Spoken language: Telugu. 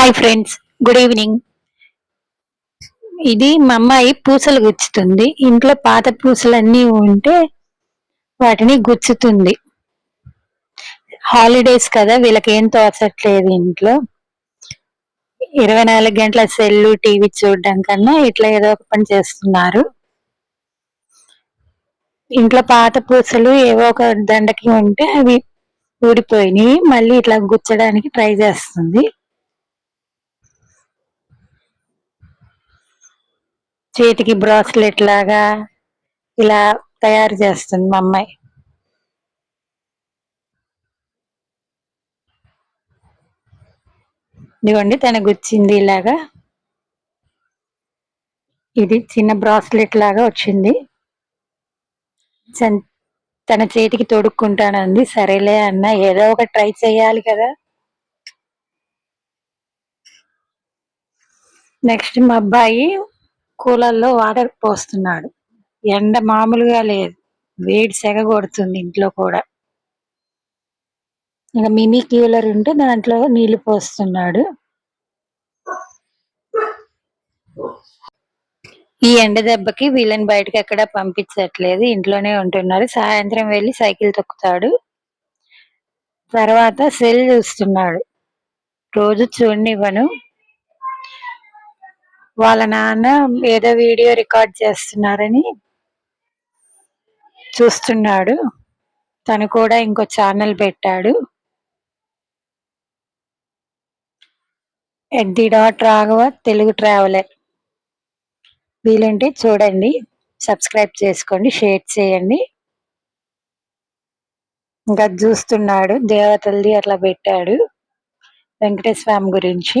హాయ్ ఫ్రెండ్స్ గుడ్ ఈవినింగ్ ఇది మా అమ్మాయి పూసలు గుచ్చుతుంది. ఇంట్లో పాత పూసలు అన్నీ ఉంటే వాటిని గుచ్చుతుంది. హాలిడేస్ కదా వీళ్ళకి ఏం తోచట్లేదు ఇంట్లో. ఇరవై నాలుగు గంటల సెల్లు టీవీ చూడడం కన్నా ఇట్లా ఏదో ఒక పని చేస్తున్నారు. ఇంట్లో పాత పూసలు ఏవో ఒక దండకి ఉంటే అవి ఊడిపోయినాయి. మళ్ళీ ఇట్లా గుచ్చడానికి ట్రై చేస్తుంది. చేతికి బ్రాస్లెట్ లాగా ఇలా తయారు చేస్తుంది మా అమ్మాయి. ఇదిగోండి తన గుచ్చింది ఇలాగా. ఇది చిన్న బ్రాస్లెట్ లాగా వచ్చింది. తన చేతికి తొడుక్కుంటానంది. సరేలే అన్న ఏదో ఒక ట్రై చేయాలి కదా. నెక్స్ట్ మా అబ్బాయి కూలర్లో వాటర్ పోస్తున్నాడు. ఎండ మామూలుగా లేదు. వేడి సెగ కొడుతుంది ఇంట్లో కూడా. ఇంకా మినీ క్యూలర్ ఉంటే దాంట్లో నీళ్ళు పోస్తున్నాడు. ఈ ఎండ దెబ్బకి వీళ్ళని బయటకి ఎక్కడ పంపించట్లేదు. ఇంట్లోనే ఉంటున్నారు. సాయంత్రం వెళ్ళి సైకిల్ తొక్కుతాడు. తర్వాత సెల్ చూస్తున్నాడు. రోజు చూడనివ్వను. వాళ్ళ నాన్న ఏదో వీడియో రికార్డ్ చేస్తున్నారని చూస్తున్నాడు. తను కూడా ఇంకో ఛానల్ పెట్టాడు. At the dot Raghava Telugu traveller వీలుంటే చూడండి సబ్స్క్రైబ్ చేసుకోండి షేర్ చేయండి. ఇంకా చూస్తున్నాడు దేవతలది అట్లా పెట్టాడు. వెంకటేశ్వర గురించి.